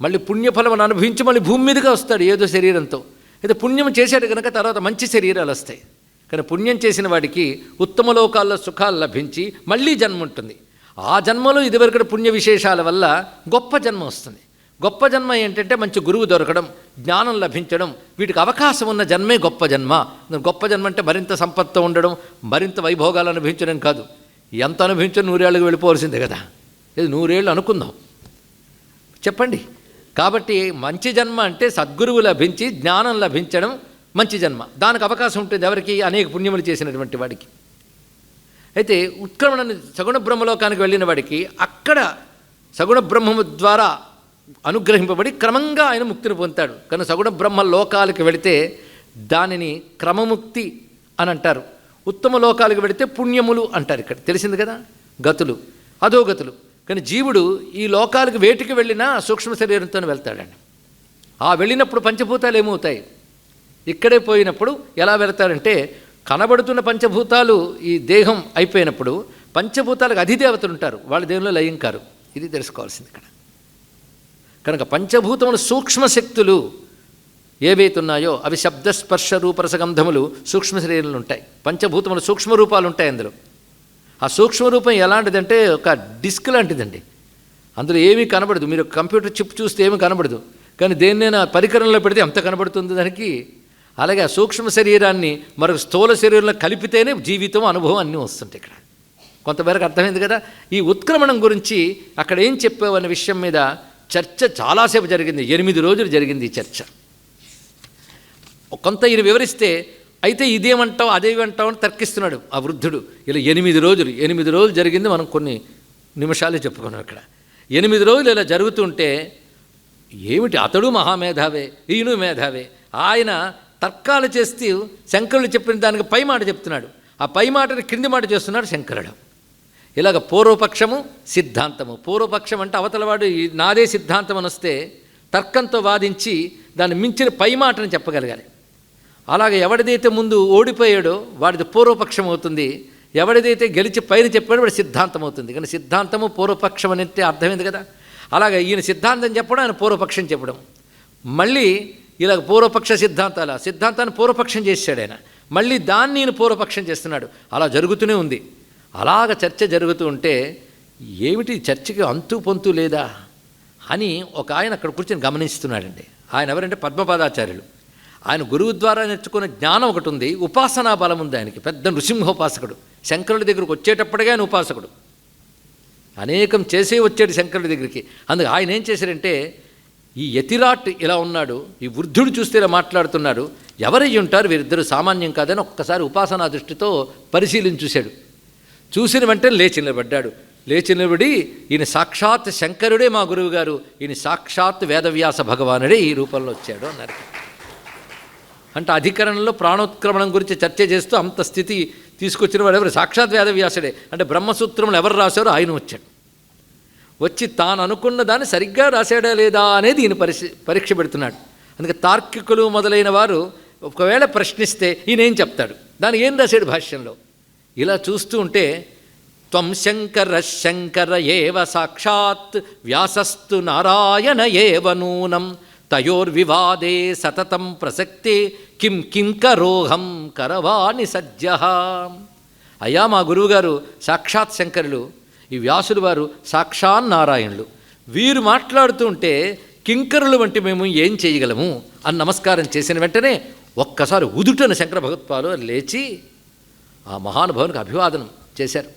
మళ్ళీ పుణ్యఫలం అనుభవించి మళ్ళీ భూమి మీదుగా వస్తాడు ఏదో శరీరంతో. అయితే పుణ్యం చేశాడు కనుక తర్వాత మంచి శరీరాలు వస్తాయి. కానీ పుణ్యం చేసిన వాడికి ఉత్తమ లోకాల్లో సుఖాలు లభించి మళ్ళీ జన్మ ఉంటుంది. ఆ జన్మలో ఇదివరకు పుణ్య విశేషాల వల్ల గొప్ప జన్మ వస్తుంది. గొప్ప జన్మ ఏంటంటే మంచి గురువు దొరకడం జ్ఞానం లభించడం వీటికి అవకాశం ఉన్న జన్మే గొప్ప జన్మ. గొప్ప జన్మ అంటే మరింత సంపత్తో ఉండడం మరింత వైభోగాలు అనుభవించడం కాదు. ఎంత అనుభవించడం నూరేళ్ళకి వెళ్ళిపోవాల్సిందే కదా. ఇది నూరేళ్ళు అనుకుందాం. చెప్పండి. కాబట్టి మంచి జన్మ అంటే సద్గురువు లభించి జ్ఞానం లభించడం మంచి జన్మ. దానికి అవకాశం ఉంటుంది ఎవరికి? అనేక పుణ్యములు చేసినటువంటి వాడికి. అయితే ఉత్క్రమణ సగుణ బ్రహ్మలోకానికి వెళ్ళిన వాడికి అక్కడ సగుణ బ్రహ్మము ద్వారా అనుగ్రహింపబడి క్రమంగా ఆయన ముక్తిని పొందుతాడు. కానీ సగుణ బ్రహ్మ లోకాలకు వెళితే దానిని క్రమముక్తి అని అంటారు. ఉత్తమ లోకాలకు వెళితే పుణ్యములు అంటారు ఇక్కడ. తెలిసింది కదా? గతులు. అధోగతులు. కానీ జీవుడు ఈ లోకాలకు వేటికి వెళ్ళినా సూక్ష్మ శరీరంతో వెళ్తాడండి. ఆ వెళ్ళినప్పుడు పంచభూతాలు ఏమవుతాయి? ఇక్కడే పోయినప్పుడు ఎలా వెళ్తాడంటే కనబడుతున్న పంచభూతాలు ఈ దేహం అయిపోయినప్పుడు పంచభూతాలకు అధిదేవతలు ఉంటారు. వాళ్ళ దేహంలో లయం కారు ఇది తెలుసుకోవాల్సింది ఇక్కడ. కనుక పంచభూతములు సూక్ష్మ శక్తులు ఏవైతే ఉన్నాయో అవి శబ్దస్పర్శ రూపరసగంధములు సూక్ష్మ శరీరంలో ఉంటాయి. పంచభూతములు సూక్ష్మ రూపాలు ఉంటాయి అందులో. ఆ సూక్ష్మ రూపం ఎలాంటిదంటే ఒక డిస్క్ లాంటిదండి. అందులో ఏమీ కనబడదు. మీరు కంప్యూటర్ చిప్ చూస్తే ఏమీ కనబడదు. కానీ దేన్నైనా పరికరంలో పెడితే ఎంత కనబడుతుంది దానికి. అలాగే ఆ సూక్ష్మ శరీరాన్ని మరొక స్థూల శరీరంలో కలిపితేనే జీవితం అనుభవం అన్నీ వస్తుంటాయి ఇక్కడ. కొంతమేరకు అర్థమైంది కదా? ఈ ఉత్క్రమణం గురించి అక్కడ ఏం చెప్పావు అనే విషయం మీద చర్చ చాలాసేపు జరిగింది. ఎనిమిది రోజులు జరిగింది ఈ చర్చ. కొంత ఈయన వివరిస్తే అయితే ఇదేమంటావు అదేమంటావు అని తర్కిస్తున్నాడు ఆ వృద్ధుడు. ఇలా ఎనిమిది రోజులు ఎనిమిది రోజులు జరిగింది మనం కొన్ని నిమిషాలే చెప్పుకున్నాం ఇక్కడ. ఎనిమిది రోజులు ఇలా జరుగుతుంటే ఏమిటి అతడు మహామేధావే ఈయను మేధావే? ఆయన తర్కాలు చేస్తూ శంకరుడు చెప్పిన దానికి పై మాట చెప్తున్నాడు. ఆ పై మాటని క్రింది మాట చేస్తున్నాడు శంకరుడు. ఇలాగ పూర్వపక్షము సిద్ధాంతము. పూర్వపక్షం అంటే అవతలవాడు నాదే సిద్ధాంతం అని వస్తే తర్కంతో వాదించి దాన్ని మించిన పై మాటని చెప్పగలగాలి. అలాగే ఎవడిదైతే ముందు ఓడిపోయాడో వాడిది పూర్వపక్షం అవుతుంది ఎవడిదైతే గెలిచి పైన చెప్పాడో వాడి సిద్ధాంతం అవుతుంది కానీ సిద్ధాంతము పూర్వపక్షం అనేది అర్థమైంది కదా. అలాగే ఈయన సిద్ధాంతం చెప్పడం ఆయన పూర్వపక్షం చెప్పడం. మళ్ళీ ఇలాగ పూర్వపక్ష సిద్ధాంతాల సిద్ధాంతాన్ని పూర్వపక్షం చేశాడు ఆయన. మళ్ళీ దాన్ని ఈయన పూర్వపక్షం చేస్తున్నాడు. అలా జరుగుతూనే ఉంది. అలాగ చర్చ జరుగుతూ ఉంటే ఏమిటి చర్చకి అంతు పొంతు లేదా అని ఒక ఆయన అక్కడ కూర్చొని గమనిస్తున్నాడండి. ఆయన ఎవరంటే పద్మపాదాచార్యులు. ఆయన గురువు ద్వారా నేర్చుకున్న జ్ఞానం ఒకటి ఉంది. ఉపాసనా బలం ఉంది ఆయనకి. పెద్ద నృసింహోపాసకుడు. శంకరుడి దగ్గరకు వచ్చేటప్పటికే ఆయన ఉపాసకుడు. అనేకం చేసే వచ్చాడు శంకరుడి దగ్గరికి. అందుకు ఆయన ఏం చేశారంటే ఈ యతిరాట్ ఇలా ఉన్నాడు ఈ వృద్ధుడు చూస్తే ఇలా మాట్లాడుతున్నాడు ఎవరై ఉంటారు వీరిద్దరు సామాన్యం కాదని ఒక్కసారి ఉపాసనా దృష్టితో పరిశీలించి చూశాడు. చూసిన వెంటనే లేచి నిలబడ్డాడు. లేచి నిలబడి ఈయన సాక్షాత్ శంకరుడే మా గురువు గారు ఈయన సాక్షాత్ వేదవ్యాస భగవానుడే ఈ రూపంలో వచ్చాడు అన్నారు. అంటే అధికరణంలో ప్రాణోత్క్రమణం గురించి చర్చ చేస్తూ అంత స్థితి తీసుకొచ్చిన వాడు ఎవరు సాక్షాత్ వేదవ్యాసుడే. అంటే బ్రహ్మసూత్రములు ఎవరు రాశారో ఆయన వచ్చాడు. వచ్చి తాను అనుకున్న దాన్ని సరిగ్గా రాశాడా లేదా అనేది ఈయన పరీక్ష పరీక్ష పెడుతున్నాడు. అందుకే తార్కికులు మొదలైన వారు ఒకవేళ ప్రశ్నిస్తే ఈయన ఏం చెప్తాడు? దాన్ని ఏం రాశాడు భాష్యంలో? ఇలా చూస్తూ ఉంటే త్వం శంకర శంకర ఏవ సాక్షాత్ వ్యాసస్తు నారాయణ ఏవ నూనం తయోర్వివాదే సతతం ప్రసక్తే కిం కింకరోహం కరవాణి సజ్జ. అయ్యా మా గురువుగారు సాక్షాత్ శంకరులు ఈ వ్యాసులు వారు సాక్షాన్ నారాయణులు. వీరు మాట్లాడుతూ ఉంటే కింకరులు వంటి మేము ఏం చేయగలము? అని నమస్కారం చేసిన వెంటనే ఒక్కసారి ఉదుటన శంకర భగవత్పాలు లేచి ఆ మహానుభావునికి అభివాదనం చేశారు.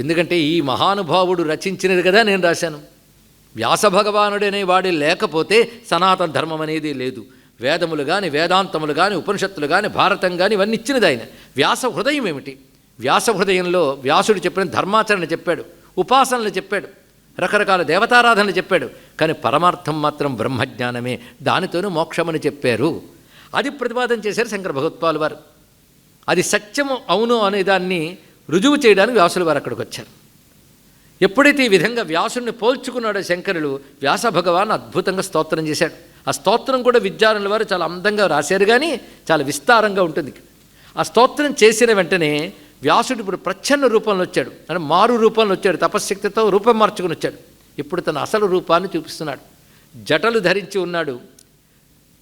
ఎందుకంటే ఈ మహానుభావుడు రచించినది కదా నేను రాశాను. వ్యాసభగవానుడనే అనే వాడి లేకపోతే సనాతన ధర్మం అనేది లేదు. వేదములు కానీ వేదాంతములు కానీ ఉపనిషత్తులు కానీ భారతం కానీ ఇవన్నీ ఇచ్చినది ఆయన. వ్యాస హృదయం ఏమిటి? వ్యాస హృదయంలో వ్యాసుడు చెప్పిన ధర్మాచరణ చెప్పాడు. ఉపాసనలు చెప్పాడు. రకరకాల దేవతారాధనలు చెప్పాడు. కానీ పరమార్థం మాత్రం బ్రహ్మజ్ఞానమే. దానితోనూ మోక్షమని చెప్పారు. అది ప్రతిపాదన చేశారు శంకర భగవత్పాలు వారు. అది సత్యము అవును అనే దాన్ని రుజువు చేయడానికి వ్యాసులు వారు అక్కడికి వచ్చారు. ఎప్పుడైతే ఈ విధంగా వ్యాసుని పోల్చుకున్నాడో శంకరులు వ్యాస భగవాన్ అద్భుతంగా స్తోత్రం చేశాడు. ఆ స్తోత్రం కూడా విద్యారణుల వారు చాలా అందంగా రాశారు కానీ చాలా విస్తారంగా ఉంటుంది. ఆ స్తోత్రం చేసిన వెంటనే వ్యాసుడు ఇప్పుడు ప్రచ్ఛన్న రూపంలో వచ్చాడు. అంటే మారు రూపంలో వచ్చాడు. తపశ్శక్తితో రూపం మార్చుకుని వచ్చాడు. ఇప్పుడు తన అసలు రూపాన్ని చూపిస్తున్నాడు. జటలు ధరించి ఉన్నాడు.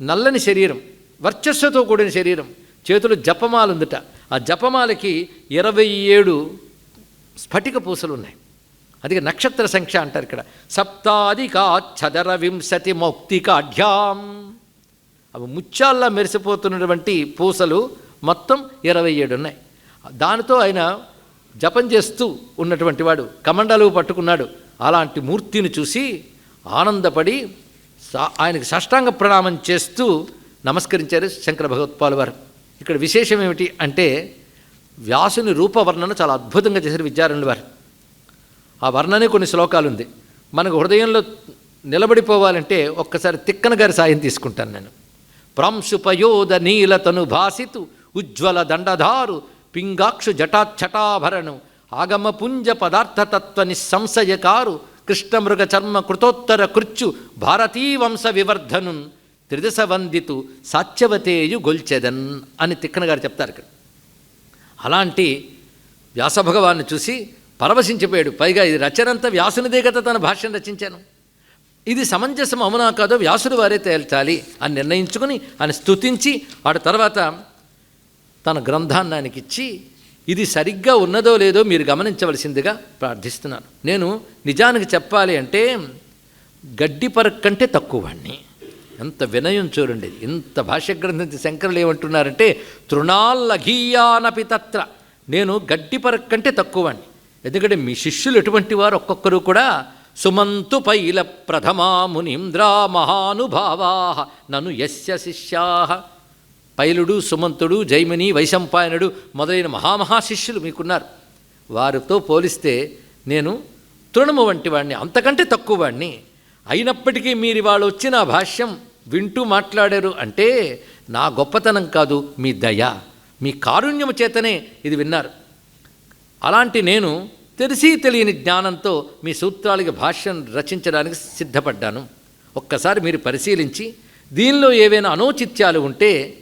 నల్లని శరీరం వర్చస్సుతో కూడిన శరీరం చేతులు జపమాల ఆ జపమాలకి ఇరవై ఏడు స్ఫటిక పూసలు ఉన్నాయి అందుకే నక్షత్ర సంఖ్య అంటారు ఇక్కడ. సప్తాధికాచ్చదర వింశతి మౌక్తికాఢ్యాం. అవి ముత్యాల్లా మెరిసిపోతున్నటువంటి పూసలు మొత్తం ఇరవై ఏడు ఉన్నాయి. దానితో ఆయన జపం చేస్తూ ఉన్నటువంటి వాడు కమండలు పట్టుకున్నాడు. అలాంటి మూర్తిని చూసి ఆనందపడి ఆయనకు ఆయనకి సాష్టాంగ ప్రణామం చేస్తూ నమస్కరించారు శంకర భగవత్పాల్ వారు. ఇక్కడ విశేషం ఏమిటి అంటే వ్యాసుని రూపవర్ణన చాలా అద్భుతంగా చేశారు విద్యారణుల వారు. ఆ వర్ణనే కొన్ని శ్లోకాలు ఉంది మనకు హృదయంలో నిలబడిపోవాలంటే ఒక్కసారి తిక్కన గారి సాయం తీసుకుంటాను నేను. ప్రాంశుపయోద నీలతను భాసితు ఉజ్వల దండధారు పింగాక్షు జటాఛటాభరణు ఆగమపుంజ పదార్థతత్వ నిస్సంశయకారు కృష్ణమృగ చర్మ కృతోత్తర కృచ్చు భారతీ వంశ వివర్ధను త్రిదశ వందితు సాత్యవతేయు గొల్చెదన్ అని తిక్కన గారు చెప్తారు ఇక్కడ. అలాంటి వ్యాసభగవాన్ని చూసి పరవశించిపోయాడు. పైగా ఇది రచనంతా వ్యాసునిదే కదా తన భాష్యం రచించాను. ఇది సమంజసం అవునా కాదో వ్యాసుడు వారే తేల్చాలి అని నిర్ణయించుకుని ఆయన స్తుతించి వాడు తర్వాత తన గ్రంథాన్ని ఆయనకిచ్చి ఇది సరిగ్గా ఉన్నదో లేదో మీరు గమనించవలసిందిగా ప్రార్థిస్తున్నాను. నేను నిజానికి చెప్పాలి అంటే గడ్డి పరక్ కంటే తక్కువవాణ్ణి. ఎంత వినయం చూడండి. ఇంత భాష్య గ్రంథం శంకరులు ఏమంటున్నారంటే తృణాల్లఘీయానపి తత్ర. నేను గడ్డి పరక్ కంటే తక్కువవాణ్ణి. ఎందుకంటే మీ శిష్యులు ఎటువంటి వారు? ఒక్కొక్కరు కూడా సుమంతు పైల ప్రథమా మునీంద్రా మహానుభావా నన్ను యస్య శిష్యా. పైలుడు సుమంతుడు జైమిని వైశంపాయనుడు మొదలైన మహామహా శిష్యులు మీకున్నారు. వారితో పోలిస్తే నేను తృణము వంటి వాడిని అంతకంటే తక్కువ వాడిని అయినప్పటికీ మీరు వాళ్ళు వచ్చి నా భాష్యం వింటూ మాట్లాడారు అంటే నా గొప్పతనం కాదు మీ దయ మీ కారుణ్యము చేతనే ఇది విన్నారు. అలాంటి నేను తెలిసి తెలియని జ్ఞానంతో మీ సూత్రాలకి భాష్యం రచించడానికి సిద్ధపడ్డాను. ఒక్కసారి మీరు పరిశీలించి దీనిలో ఏవైనా అనౌచిత్యాలు ఉంటే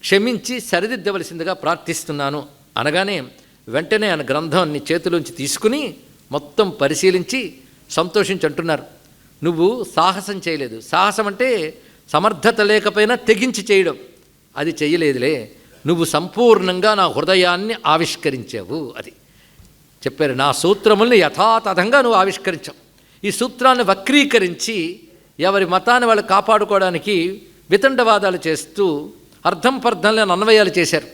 క్షమించి సరిదిద్దవలసిందిగా ప్రార్థిస్తున్నాను. అనగానే వెంటనే ఆయన గ్రంథాన్ని చేతిలోంచి తీసుకుని మొత్తం పరిశీలించి సంతోషించి అంటున్నారు. నువ్వు సాహసం చేయలేదు. సాహసం అంటే సమర్థత లేకపోయినా తెగించి చేయడం. అది చేయలేదులే నువ్వు సంపూర్ణంగా నా హృదయాన్ని ఆవిష్కరించావు అది. చెప్పారు నా సూత్రముల్ని యథాతథంగా నువ్వు ఆవిష్కరించావు. ఈ సూత్రాన్ని వక్రీకరించి ఎవరి మతాన్ని వాళ్ళు కాపాడుకోవడానికి వితండవాదాలు చేస్తూ అర్థం పర్థంలో అన్వయాలు చేశారు.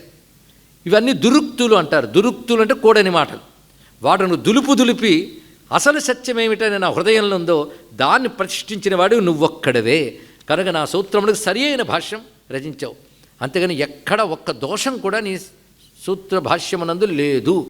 ఇవన్నీ దురుక్తులు అంటారు. దురుక్తులు అంటే కూడని మాటలు. వాడును దులుపు దులిపి అసలు సత్యమేమిటని నా హృదయంలో ఉందో దాన్ని ప్రతిష్ఠించిన వాడు నువ్వొక్కడవే. కనుక నా సూత్రములకు సరి అయిన భాష్యం రచించావు. అంతేగాని ఎక్కడ ఒక్క దోషం కూడా నీ సూత్ర భాష్యమునందు లేదు.